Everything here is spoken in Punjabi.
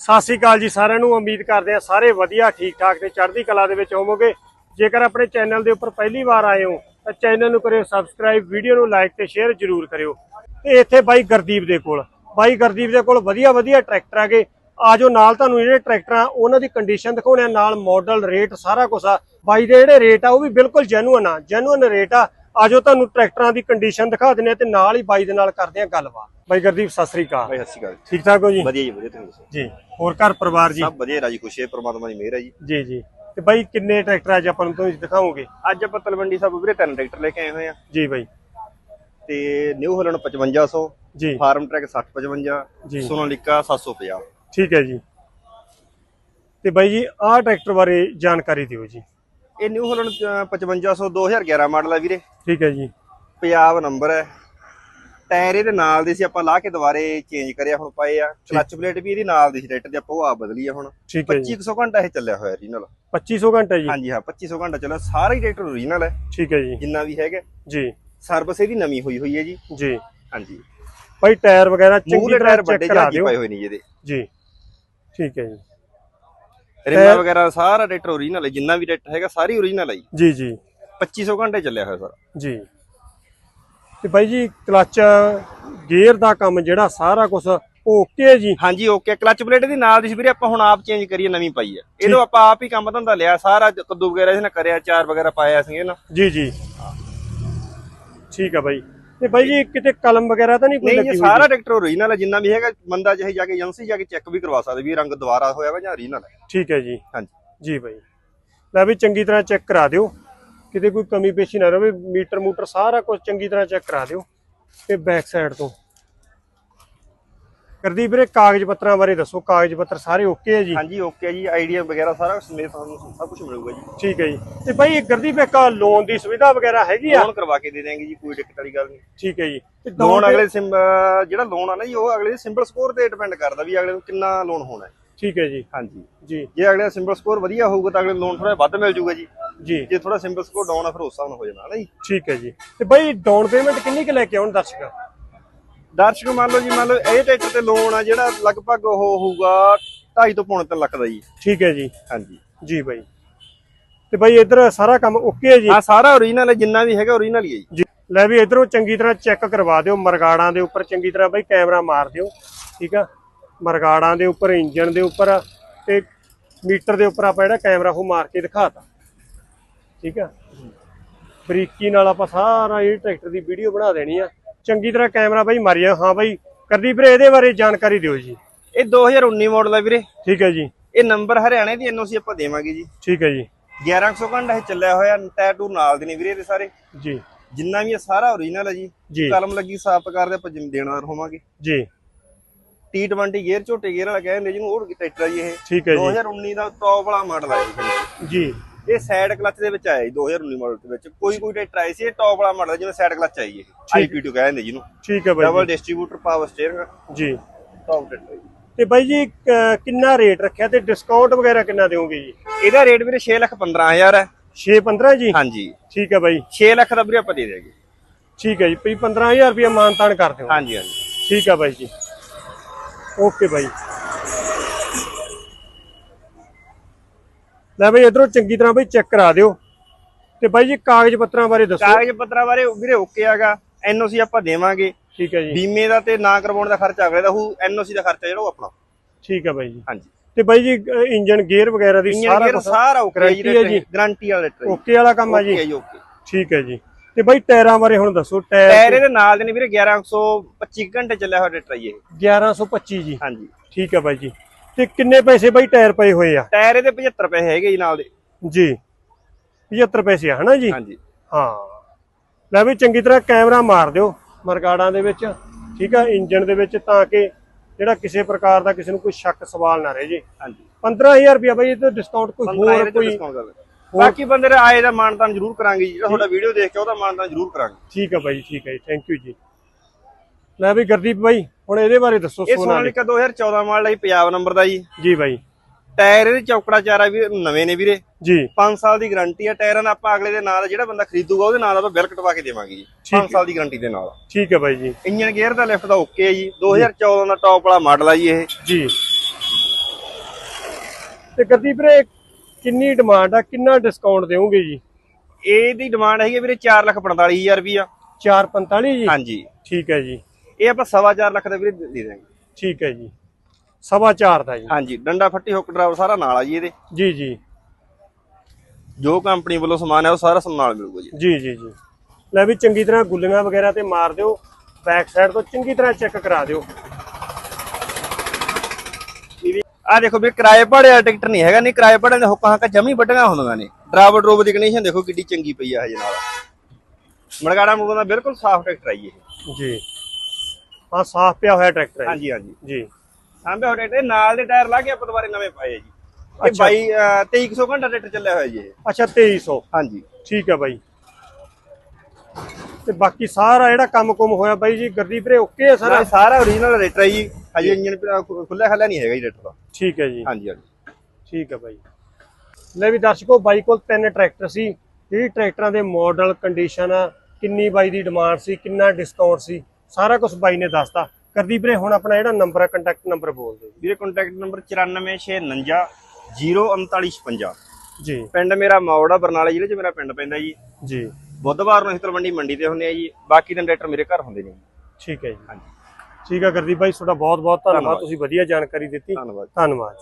ਸਤਿ ਸ੍ਰੀ ਅਕਾਲ ਜੀ ਸਾਰਿਆਂ ਨੂੰ, ਉਮੀਦ ਕਰਦੇ ਆ ਸਾਰੇ ਵਧੀਆ ਠੀਕ ਠਾਕ ਤੇ ਚੜ੍ਹਦੀ ਕਲਾ ਦੇ ਵਿੱਚ ਹੋਵੋਗੇ। ਜੇਕਰ ਆਪਣੇ ਚੈਨਲ ਦੇ ਉੱਪਰ ਪਹਿਲੀ ਵਾਰ ਆਏ ਹੋ, ਤਾਂ ਚੈਨਲ ਨੂੰ ਕਰਿਓ ਸਬਸਕ੍ਰਾਈਬ, ਵੀਡੀਓ ਨੂੰ ਲਾਈਕ ਤੇ ਸ਼ੇਅਰ ਜ਼ਰੂਰ ਕਰਿਓ। ਤੇ ਇੱਥੇ ਬਾਈ ਗੁਰਦੀਪ ਦੇ ਕੋਲ। ਬਾਈ ਗੁਰਦੀਪ ਦੇ ਕੋਲ ਵਧੀਆ ਵਧੀਆ ਟਰੈਕਟਰ ਆਗੇ ਆਜੋ ਨਾਲ ਤੁਹਾਨੂੰ ਜਿਹੜੇ ਟਰੈਕਟਰ ਆ, ਉਹਨਾਂ ਦੀ ਕੰਡੀਸ਼ਨ ਦਿਖਾਉਣੇ ਆ, ਨਾਲ ਮਾਡਲ ਰੇਟ ਸਾਰਾ ਕੁਝ ਆ। ਬਾਈ ਦੇ ਜਿਹੜੇ ਰੇਟ ਆ, ਉਹ ਵੀ ਬਿਲਕੁਲ ਜੈਨੂਅਨ ਆ। ਜੈਨੂਅਨ ਰੇਟ ਆ। ਆਜੋ ਤੁਹਾਨੂੰ ਟਰੈਕਟਰਾਂ ਦੀ ਕੰਡੀਸ਼ਨ ਦਿਖਾ ਦਿੰਦੇ ਆ ਤੇ ਨਾਲ ਹੀ ਬਾਈ ਦੇ ਨਾਲ ਕਰਦੇ ਆ ਗੱਲਬਾਤ। ਬਾਈ ਗੁਰਦੀਪ ਸਤਿ ਸ੍ਰੀ ਅਕਾਲ। ਭਾਈ ਸਤਿ ਸ਼੍ਰੀ ਅਕਾਲ ਠੀਕ ਠਾਕ ਹੋ ਜੀ? ਵਧੀਆ ਜੀ ਵਧੀਆ ਤੁਸੀਂ ਦੱਸੋ? ਜੀ ਹੋਰ ਘਰ ਪਰਿਵਾਰ ਜੀ? ਸਭ ਵਧੀਆ ਰਾਜੀ ਖੁਸ਼ੀ ਹੈ ਪ੍ਰਮਾਤਮਾ ਦੀ ਮਿਹਰ ਹੈ ਜੀ। ਜੀ ਜੀ। ਤੇ ਬਾਈ ਕਿੰਨੇ ਟਰੈਕਟਰ ਅੱਜ ਆਪਾਂ ਨੂੰ ਤੁਸੀਂ ਦਿਖਾਓਗੇ? ਅੱਜ ਆਪਾਂ ਤਲਵੰਡੀ ਸਾਹਿਬ ਵੀਰੇ ਤਿੰਨ ਟਰੈਕਟਰ ਲੈ ਕੇ ਆਏ ਹੋਏ ਆ। ਜੀ ਬਾਈ। ਤੇ ਨਿਊ ਹਾਲੈਂਡ 5500 ਜੀ। ਫਾਰਮ ਟਰੈਕ 6055 ਜੀ। ਸੋਨਾਲੀਕਾ 750 ਠੀਕ ਹੈ ਜੀ। ਤੇ ਬਾਈ ਜੀ ਆਹ ਟਰੈਕਟਰ ਬਾਰੇ ਜਾਣਕਾਰੀ ਦਿਓ ਜੀ। ਇਹ ਨਿਊ ਹਾਲੈਂਡ 5500 2011 ਮਾਡਲ ਹੈ ਵੀਰੇ। ਠੀਕ ਹੈ ਜੀ। ਪੰਜਾਬ ਨੰਬਰ ਹੈ। ਟਾਇਰ ਇਹਦੇ ਨਾਲ ਦੇ ਸੀ ਆਪਾਂ ਲਾ ਕੇ ਦੁਬਾਰੇ ਚੇਂਜ ਕਰਿਆ ਹੁਣ ਪਏ ਆ। ਕਲੱਚ ਪਲੇਟ ਵੀ ਇਹਦੀ ਨਾਲ ਦੀ ਸੀ ਟਰੈਕਟਰ ਦੀ ਆਪਾਂ ਉਹ ਆਪ ਬਦਲੀ ਆ ਹੁਣ। ਠੀਕ ਹੈ ਜੀ। 2500 ਘੰਟਾ ਇਹ ਚੱਲਿਆ ਹੋਇਆ ਰੀਨਲ 2500 ਘੰਟਾ ਜੀ। ਹਾਂਜੀ ਹਾਂ 2500 ਘੰਟਾ ਚੱਲਿਆ। ਸਾਰਾ ਹੀ ਟਰੈਕਟਰ ਓਰੀਜਨਲ ਹੈ। ਠੀਕ ਹੈ ਜੀ। ਜਿੰਨਾ ਵੀ ਹੈਗਾ। ਜੀ। ਸਰਵਿਸ ਇਹਦੀ ਨਵੀਂ ਹੋਈ ਹੋਈ ਹੈ ਜੀ। ਜੀ। ਹਾਂਜੀ। ਬਾਈ ਟਾਇਰ ਵਗੈਰਾ ਚੰਗੀ ਤਰ੍ਹਾਂ ਚੈੱਕ ਕਰਾ ਦਿਓ। ਪਏ ਹੋਏ ਨੇ ਜੀ ਇਹਦੇ। ਜੀ। ਠੀਕ ਹੈ ਜੀ। ਰਿਮਾ ਵਗੈਰਾ ਸਾਰਾ ਟਰੈਕਟਰ ਓਰੀਜਨਲ ਹੈ ਜਿੰਨਾ ਵੀ ਟਰੈਕਟਰ ਹੈਗਾ ਸਾਰੀ ਓਰੀਜਨਲ ਹੈ ਜੀ। ਜੀ ਜੀ। 2500 ਘੰਟੇ ਚੱਲਿਆ ਹੋਇਆ ਸਰ। ਜੀ। ਤੇ ਬਾਈ ਜੀ ਕਲਚ ਗੇਅਰ ਦਾ ਕੰਮ ਜਿਹੜਾ ਸਾਰਾ ਕੁਝ ਓਕੇ ਜੀ? ਹਾਂਜੀ ਓਕੇ ਕਲਚ ਪਲੇਟ ਦੀ ਨਾਲ ਦੀ ਵੀਰੇ ਆਪਾਂ ਹੁਣ ਆਪ ਚੇਂਜ ਕਰੀਏ ਨਵੀਂ ਪਾਈ ਹੈ। ਇਹਨੂੰ ਆਪਾਂ ਆਪ ਹੀ ਕੰਮ ਧੰਦਾ ਲਿਆ ਸਾਰਾ ਕੱਦੂ ਵਗੈਰਾ ਇਹਨੇ ਕਰਿਆ ਚਾਰ ਵਗੈਰਾ ਪਾਇਆ ਸੀ ਨਾ? ਜੀ ਜੀ। ਠੀਕ ਹੈ ਬਾਈ। ਤੇ ਬਾਈ ਜੀ ਕਿਤੇ ਕਲਮ ਵਗੈਰਾ ਤਾਂ ਨਹੀਂ ਕੋਈ ਨਹੀਂ ਲੱਗੀ ਇਹ ਹੋਈ? ਸਾਰਾ ਟਰੈਕਟਰ ਓਰੀਜਨਲ ਹੈ ਜਿੰਨਾ ਵੀ ਹੈਗਾ ਬੰਦਾ ਚਾਹੇ ਜਾ ਕੇ ਏਜੰਸੀ ਜਾ ਕੇ ਚੈੱਕ ਵੀ ਕਰਵਾ ਸਕਦਾ ਵੀ ਰੰਗ ਦੁਬਾਰਾ ਹੋਇਆ ਵਾ ਜਾਂ ਓਰੀਜਨਲ ਹੈ। ਠੀਕ ਹੈ ਜੀ। ਹਾਂਜੀ। ਜੀ ਬਾਈ। ਲੈ ਵੀ ਚੰਗੀ ਤਰ੍ਹਾਂ ਚੈੱਕ ਕਰਾ ਦਿਓ। ਕਿਤੇ ਕੋਈ ਕਮੀ ਪੇਸ਼ੀ ਨਾ ਰਵੇ ਮੀਟਰ ਮੂਟਰ ਸਾਰਾ ਕੁਝ ਚੰਗੀ ਤਰ੍ਹਾਂ ਚੈੱਕ ਕਰਾ ਦਿਓ। ਤੇ ਬੈਕ ਸਾਈਡ ਤੋਂ। ਕਰਦੀ ਵੀਰੇ ਕਾਗਜ਼ ਪੱਤਰਾਂ ਬਾਰੇ ਦੱਸੋ ਕਾਗਜ਼ ਪੱਤਰ ਸਾਰੇ ਓਕੇ ਹੈ ਜੀ? ਹਾਂਜੀ ਓਕੇ ਜੀ ਆਈਡੀਆ ਵਗੈਰਾ ਸਾਰਾ ਸਮੇਤ ਤੁਹਾਨੂੰ ਸਭ ਕੁਝ ਮਿਲੂਗਾ ਜੀ। ਠੀਕ ਹੈ ਜੀ। ਤੇ ਬਾਈ ਗਰਦੀਪ ਇੱਕ ਲੋਨ ਦੀ ਸੁਵਿਧਾ ਵਗੈਰਾ ਹੈਗੀ ਆ? ਲੋਨ ਕਰਵਾ ਕੇ ਦੇ ਦੇਣਗੇ ਜੀ ਕੋਈ ਦਿੱਕਤ ਵਾਲੀ ਗੱਲ ਨਹੀਂ। ਠੀਕ ਹੈ ਜੀ। ਤੇ ਲੋਨ ਅਗਲੇ ਜਿਹੜਾ ਲੋਨ ਆ ਨਾ ਜੀ ਉਹ ਅਗਲੇ ਦੇ ਸਿੰਬਲ ਸਕੋਰ ਤੇ ਡਿਪੈਂਡ ਕਰਦਾ ਵੀ ਅਗਲੇ ਨੂੰ ਕਿੰਨਾ ਲੋਨ ਹੋਣਾ ਹੈ। ਠੀਕ ਹੈ ਜੀ। ਹਾਂਜੀ। ਜੀ। ਜੇ ਅਗਲੇ ਸਿੰਬਲ ਸਕੋਰ ਵਧੀਆ ਹੋਊਗਾ ਤਾਂ ਅਗਲੇ ਲੋਨ ਥੋੜਾ ਵੱਧ ਮਿਲ ਜਾਊਗਾ ਜੀ। ਜੀ। ਜੇ ਥੋੜਾ ਸਿੰਬਲ ਸਕੋਰ ਡਾਊਨ ਆ ਫਿਰ ਉਸ ਹਿਸਾਬ ਨਾਲ ਹੋ ਜਾਣਾ ਨਾ ਜੀ। ਠੀਕ ਹੈ ਜੀ। ਤੇ ਬਾਈ ਡਾਊਨ ਪੇਮੈਂਟ ਕਿੰਨੀ ਕੁ ਲੈ ਕੇ ਆਉਣ ਦਰਸ਼ਕ? ਦਰਸ਼ਕ ਮੰਨ ਲਓ ਜੀ ਮੰਨ ਲਓ ਇਹ ਟਰੈਕਟਰ ਤੇ ਲੋਨ ਆ ਜਿਹੜਾ ਲਗਭਗ ਉਹ ਹੋਊਗਾ 2.5 ਤੋਂ ਪੌਣੇ 3 ਲੱਖ ਦਾ ਜੀ। ਠੀਕ ਹੈ ਜੀ। ਹਾਂਜੀ। ਜੀ ਬਾਈ। ਤੇ ਬਾਈ ਇਧਰ ਸਾਰਾ ਕੰਮ ਓਕੇ ਹੈ ਜੀ? ਆ ਸਾਰਾ ਓਰੀਜਨਲ ਹੈ ਜਿੰਨਾ ਵੀ ਹੈਗਾ ਓਰੀਜਨਲ ਹੀ ਹੈ ਜੀ। ਜੀ। ਲੈ ਵੀ ਇਧਰੋਂ ਚੰਗੀ ਤਰ੍ਹਾਂ ਚੈੱਕ ਕਰਵਾ ਦਿਓ ਮਰਗਾੜਾਂ ਦੇ ਉੱਪਰ ਚੰਗੀ ਤਰ੍ਹਾਂ ਬਾਈ ਕੈਮਰਾ ਮਾਰ ਦਿਓ ਠੀਕ ਆ? ਮਰਗਾੜਾਂ ਦੇ ਉੱਪਰ ਇੰਜਨ ਦੇ ਉੱਪਰ ਤੇ ਮੀਟਰ ਦੇ ਉੱਪਰ ਆਪਾਂ ਜਿਹੜਾ ਕੈਮਰਾ ਉਹ ਮਾਰ ਕੇ ਦਿਖਾਤਾ। ਠੀਕ ਆ? ਬਰੀਕੀ ਨਾਲ ਆਪਾਂ ਸਾਰਾ ਇਹ ਟਰੈਕਟਰ ਦੀ ਵੀਡੀਓ ਬਣਾ ਦੇਣੀ ਆ। ਚੰਗੀ ਤਰ੍ਹਾਂ ਕੈਮਰਾ ਬਾਈ ਮਾਰੀਆ। ਹਾਂ ਬਾਈ ਕਰਦੀ ਵੀਰੇ ਇਹਦੇ ਬਾਰੇ ਜਾਣਕਾਰੀ ਦਿਓ ਜੀ। ਇਹ 2019 ਮਾਡਲ ਹੈ ਵੀਰੇ। ਠੀਕ ਹੈ ਜੀ। ਇਹ ਨੰਬਰ ਹਰਿਆਣੇ ਦੀ ਐਨਓਸੀ ਆਪਾਂ ਦੇਵਾਂਗੇ ਜੀ। ਠੀਕ ਹੈ ਜੀ। 1100 ਘੰਟਾ ਇਹ ਚੱਲਿਆ ਹੋਇਆ ਟੈਟੂ ਨਾਲ ਦੇ ਨੇ ਵੀਰੇ ਇਹਦੇ ਸਾਰੇ। ਜੀ। ਜਿੰਨਾ ਵੀ ਇਹ ਸਾਰਾ ਓਰੀਜਨਲ ਹੈ ਜੀ ਕਲਮ ਲੱਗੀ ਸਾਫ਼ ਕਰਦੇ ਆਪਾਂ ਜਿਮ ਦੇਣਾ ਹੋਵਾਂਗੇ। ਜੀ। T20 ਗੇਅਰ ਝੋਟੇ ਗੇਅਰ ਵਾਲਾ ਕਹਿੰਦੇ ਜਿਹਨੂੰ ਉਹ ਟਰੈਕਟਰ ਜੀ ਇਹ। ਠੀਕ ਹੈ ਜੀ। 2019 ਦਾ ਟੌਪ ਵਾਲਾ ਮਾਡਲ ਹੈ ਜੀ ਜੀ। ਇਹ ਸਾਈਡ ਕਲਚ ਦੇ ਵਿੱਚ ਆਇਆ ਜੀ 2019 ਮਾਡਲ ਦੇ ਵਿੱਚ। ਕੋਈ ਕੋਈ ਟਰੈਕਟਰ ਆਇਆ ਸੀ ਇਹ ਟੌਪ ਵਾਲਾ ਮਾਡਲ ਜਿਵੇਂ ਸਾਈਡ ਕਲਚ ਆਈ ਇਹ। ਆਈਪੀਟੂ ਕਹਿੰਦੇ ਜਿਹਨੂੰ ਠੀਕ ਹੈ ਬਾਈ ਡਬਲ ਡਿਸਟ੍ਰੀਬਿਊਟਰ ਪਾਵਰ ਸਟੀਅਰਿੰਗ ਜੀ। ਟੌਪ ਟਰੈਕਟਰ ਤੇ ਬਾਈ ਜੀ ਕਿੰਨਾ ਰੇਟ ਰੱਖਿਆ ਤੇ ਡਿਸਕਾਊਂਟ ਵਗੈਰਾ ਕਿੰਨਾ ਦਿਓਗੇ ਜੀ? ਇਹਦਾ ਰੇਟ ਵੀਰੇ 6 ਲੱਖ 15000 ਹੈ। 6 15 ਜੀ? ਹਾਂਜੀ। ਠੀਕ ਹੈ ਬਾਈ। 6 ਲੱਖ ਦਾ ਵੀਰੇ ਆਪਾਂ ਦੇ ਦੇਗੇ ਠੀਕ ਹੈ ਜੀ ਵੀ 15000 ਰੁਪਏ ਮਾਨਤਾਨ ਕਰ ਦਿਓ। ਹਾਂਜੀ ਹਾਂਜੀ। ਠੀਕ ਹੈ ਬਾਈ ਜੀ। Okay bye. ਲੈ ਬਾਈ ਇਧਰੋਂ ਚੰਗੀ ਤਰ੍ਹਾਂ ਬਾਈ ਚੈੱਕ ਕਰਾ ਦਿਓ। ਤੇ ਬਾਈ ਜੀ ਕਾਗਜ਼ ਪੱਤਰਾਂ ਬਾਰੇ ਦੱਸੋ। ਕਾਗਜ਼ ਪੱਤਰਾਂ ਬਾਰੇ ਵੀਰੇ ਓਕੇ ਆਗਾ। ਐਨਓਸੀ ਆਪਾਂ ਦੇਵਾਂਗੇ। ਠੀਕ ਹੈ ਜੀ। ਬੀਮੇ ਦਾ ਤੇ ਨਾ ਕਰਵਾਉਣ ਦਾ ਖਰਚਾ ਅਗਲੇ ਦਾ ਹੋਊ ਐਨਓਸੀ ਦਾ ਖਰਚਾ ਜਿਹੜਾ ਉਹ ਆਪਣਾ। ਠੀਕ ਹੈ ਬਾਈ ਜੀ। ਹਾਂਜੀ। ਤੇ ਬਾਈ ਜੀ ਇੰਜਨ ਗੇਅਰ ਵਗੈਰਾ ਦੀ ਸਾਰਾ ਕੁਛ ਸਾਰਾ ਓਕੇ ਜੀ guarantee ਹੈ ਜੀ? ਗਾਰੰਟੀ ਵਾਲਾ ਟਰੈਕਟਰ ਓਕੇ ਵਾਲਾ ਕੰਮ ਆ ਜੀ। ਓਕੇ ਜੀ ਓਕੇ। ਠੀਕ ਹੈ ਜੀ। ਤੇ ਬਾਈ ਟਾਇਰਾਂ ਬਾਰੇ ਹੁਣ ਦੱਸੋ ਟਾਇਰ ਟਾਇਰ ਇਹਦੇ ਨਾਲ ਦੇ ਨੇ ਵੀਰੇ 1125 ਘੰਟੇ ਚੱਲਿਆ ਹੋਇਆ ਜੀ ਇਹ। 1125 ਜੀ। ਹਾਂਜੀ। ਠੀਕ ਹੈ ਬਾਈ ਜੀ। ਤੇ ਕਿੰਨੇ ਪੈਸੇ ਬਾਈ ਟਾਇਰ ਪਏ ਹੋਏ ਆ? ਟਾਇਰ ਇਹਦੇ 75 ਪੈਸੇ ਹੈਗੇ ਜੀ ਨਾਲ ਦੇ। ਜੀ। 75 ਪੈਸੇ ਆ ਹਨਾ ਜੀ? ਹਾਂਜੀ। ਹਾਂ। ਲੈ ਵੀ ਚੰਗੀ ਤਰ੍ਹਾਂ ਕੈਮਰਾ ਮਾਰ ਦਿਓ ਮਰਗਾੜਾਂ ਦੇ ਵਿੱਚ ਠੀਕ ਆ ਇੰਜਨ ਦੇ ਵਿੱਚ ਤਾਂ ਕਿ ਜਿਹੜਾ ਕਿਸੇ ਪ੍ਰਕਾਰ ਦਾ ਕਿਸੇ ਨੂੰ ਕੋਈ ਸ਼ੱਕ ਸਵਾਲ ਨਾ ਰਹੇ ਜੀ। ਹਾਂਜੀ। 15000 ਰੁਪਇਆ ਬਾਈ ਇਹ ਤੋਂ ਡਿਸਕਾਊਂਟ ਕੋਈ 15 ਹੋਰ ਕੋਈ। ਬਾਕੀ ਬੰਦੇ ਦੇ ਆਏ ਦਾ ਮਾਨਤਾਨ ਜ਼ਰੂਰ ਕਰਾਂਗੇ ਜੀ। ਜਿਹੜਾ ਤੁਹਾਡਾ ਵੀਡੀਓ ਦੇਖ ਕੇ ਉਹਦਾ ਮਾਨਤਾਨ ਜ਼ਰੂਰ ਕਰਾਂਗੇ। ਠੀਕ ਆ ਬਾਈ ਠੀਕ ਹੈ ਜੀ। ਥੈਂਕ ਯੂ ਜੀ। ਲੈ ਵੀ ਗੁਰਦੀਪ ਬਾਈ ਹੁਣ ਇਹਦੇ ਬਾਰੇ ਦੱਸੋ ਇਹ ਸੋਨਾ ਸੋਨਾਲੀਕਾ 2014 ਮਾਡਲ ਹੈ ਪੰਜਾਬ ਨੰਬਰ ਦਾ ਜੀ। ਜੀ ਬਾਈ। ਟਾਇਰ ਇਹਦੇ ਚੌਕੜਾ ਚਾਰਾ ਵੀ ਨਵੇਂ ਨੇ ਵੀਰੇ। ਜੀ। 5 ਸਾਲ ਦੀ ਗਾਰੰਟੀ ਹੈ ਟਾਇਰਾਂ ਆਪਾਂ ਅਗਲੇ ਦੇ ਨਾਲ ਜਿਹੜਾ ਬੰਦਾ ਖਰੀਦੂਗਾ ਉਹਦੇ ਨਾਲ ਆਪਾਂ ਬਿੱਲ ਕਟਵਾ ਕੇ ਦੇਵਾਂਗੇ ਜੀ। 5 ਸਾਲ ਦੀ ਗਾਰੰਟੀ ਦੇ ਨਾਲ। ਠੀਕ ਹੈ ਬਾਈ ਜੀ। ਇੰਜਨ ਗੇਅਰ ਦਾ ਲਿਫਟ ਦਾ ਓਕੇ ਹੈ ਜੀ। 2014 ਦਾ ਟੌਪ ਵਾਲਾ ਮਾਡਲ ਹੈ ਜੀ ਇਹ। ਜੀ। ਤੇ ਗੁਰਦੀਪ ਵੀਰੇ ਕਿੰਨੀ ਡਿਮਾਂਡ ਆ ਕਿੰਨਾ ਡਿਸਕਾਊਂਟ ਦਿਓਗੇ ਜੀ? ਇਹਦੀ ਡਿਮਾਂਡ ਹੈਗੀ ਵੀਰੇ 445000 ਰੁਪਿਆ 445 ਜੀ? ਹਾਂਜੀ। ਠੀਕ ਹੈ ਜੀ। ਇਹ ਆਪਾਂ ਸਵਾ ਚਾਰ ਲੱਖ ਦਾ ਵੀਰੇ ਦੇ ਦੇ ਦਾਂਗੇ ਠੀਕ ਹੈ ਜੀ। ਸਵਾ ਚਾਰ ਦਾ ਜੀ। ਹਾਂਜੀ ਡੰਡਾ ਫੱਟੀ ਹੁੱਕ ਡਰਾਈਵਰ ਸਾਰਾ ਨਾਲ ਆ ਜੀ ਇਹਦੇ। ਜੀ ਜੀ। ਜੋ ਕੰਪਨੀ ਵੱਲੋਂ ਸਮਾਨ ਹੈ ਉਹ ਸਾਰਾ ਸਮਾਨ ਨਾਲ ਮਿਲੂਗਾ ਜੀ। ਜੀ ਜੀ ਜੀ। ਲੈ ਵੀ ਚੰਗੀ ਤਰ੍ਹਾਂ ਗੁੱਲੀਆਂ ਵਗੈਰਾ ਤੇ ਮਾਰ ਦਿਓ ਬੈਕ ਸਾਈਡ ਤੋਂ ਚੰਗੀ ਤਰ੍ਹਾਂ ਚੈੱਕ ਕਰਾ ਦਿਓ। ਆ ਦੇਖੋ ਵੀ ਕਿਰਾਏ ਭਾੜੇ ਵਾਲਾ ਟਿਕਟ ਨਹੀਂ ਹੈਗਾ ਨਹੀਂ ਕਿਰਾਏ ਭਾੜੇ ਦੇ ਹੁੱਕਾਂ ਹੱਕਾਂ ਜਮੀ ਵੱਡੀਆਂ ਹੁੰਦੀਆਂ ਨੇ। ਡਰਾਈਵਰ ਡਰੋਵਰ ਦੀ ਕੰਡੀਸ਼ਨ ਦੇਖੋ ਕਿੱਡੀ ਚੰਗੀ ਪਈ ਆ ਹਜੇ ਨਾਲ। ਮੜਗਾੜਾ ਮੂਗਾ ਦਾ ਬਿਲਕੁਲ ਸਾਫ਼ ਟਰੈਕਟਰ ਆਈ ਇਹ। ਜੀ। ਹਾਂ ਸਾਫ਼ ਪਿਆ ਹੋਇਆ ਟਰੈਕਟਰ ਹੈ ਹਾਂਜੀ ਹਾਂਜੀ। ਜੀ। ਸਾਂਭੇ ਹੋਏ ਟਰੈਕਟਰ ਨਾਲ ਦੇ ਟਾਇਰ ਲਾ ਕੇ ਆਪਾਂ ਦੁਬਾਰੇ ਨਵੇਂ ਪਾਏ ਆ ਜੀ। ਇਹ ਅੱਛਾ। 22 ਅਹ, 2300 ਘੰਟਾ ਟਰੈਕਟਰ ਚੱਲਿਆ ਹੋਇਆ ਜੀ ਅੱਛਾ 2300 ਹਾਂਜੀ। ਠੀਕ ਹੈ ਬਾਈ। ਤੇ ਬਾਕੀ ਸਾਰਾ ਜਿਹੜਾ ਕੰਮ ਕੁਮ ਹੋਇਆ ਬਾਈ ਜੀ ਗੁਰਦੀਪ ਵੀਰੇ ਓਕੇ ਹੈ ਸਾਰਾ? ਸਾਰਾ ਓਰੀਜਨਲ ਰੇਟਰ ਹੈ ਜੀ। ਹਜੇ ਇੰਜਨ ਖੁੱਲਾ ਖੱਲਾ ਨਹੀਂ ਹੈਗਾ ਜੀ ਰੇਟਰ ਦਾ। ਠੀਕ ਹੈ ਜੀ। ਹਾਂਜੀ ਹਾਂਜੀ। ਠੀਕ ਹੈ ਬਾਈ। ਲੈ ਵੀ ਦਰਸ਼ਕੋ ਬਾਈ ਕੋਲ ਤਿੰਨ ਟਰੈਕਟਰ ਸੀ। ਜਿਹੜੀ ਟਰੈਕਟਰਾਂ ਦੇ ਮਾਡਲ ਕੰਡੀਸ਼ਨ ਕਿੰਨੀ ਬਾਈ ਦੀ ਡਿਮਾਂਡ ਸੀ ਕਿੰਨਾ ਡਿਸਕਾਊਂਟ ਸੀ? ਸਾਰਾ ਕੁਝ ਬਾਈ ਨੇ ਦੱਸਤਾ। ਗੁਰਦੀਪ ਵੀਰੇ ਹੁਣ ਆਪਣਾ ਜਿਹੜਾ ਨੰਬਰ ਹੈ ਕੰਟੈਕਟ ਨੰਬਰ ਬੋਲ ਦਿਓ ਵੀਰੇ ਕੰਟੈਕਟ ਨੰਬਰ 9469 03956 ਜੀ। ਪਿੰਡ ਮੇਰਾ ਮੌੜ ਬਰਨਾਲਾ ਜ਼ਿਲ੍ਹੇ 'ਚ ਮੇਰਾ ਪਿੰਡ ਪੈਂਦਾ ਜੀ। ਜੀ। ਬੁੱਧਵਾਰ ਨੂੰ ਅਸੀਂ ਤਲਵੰਡੀ ਮੰਡੀ ਤੇ ਹੁੰਦੇ ਆ ਜੀ। ਬਾਕੀ ਦਿਨ ਟਰੈਕਟਰ ਮੇਰੇ ਘਰ ਹੁੰਦੇ ਨੇ ਠੀਕ ਹੈ ਜੀ। ਹਾਂਜੀ। ਠੀਕ ਹੈ ਗੁਰਦੀਪ ਬਾਈ ਤੁਹਾਡਾ ਬਹੁਤ ਬਹੁਤ ਧੰਨਵਾਦ। ਤੁਸੀਂ ਵਧੀਆ ਜਾਣਕਾਰੀ ਦਿੱਤੀ। ਧੰਨਵਾਦ। ਧੰਨਵਾਦ।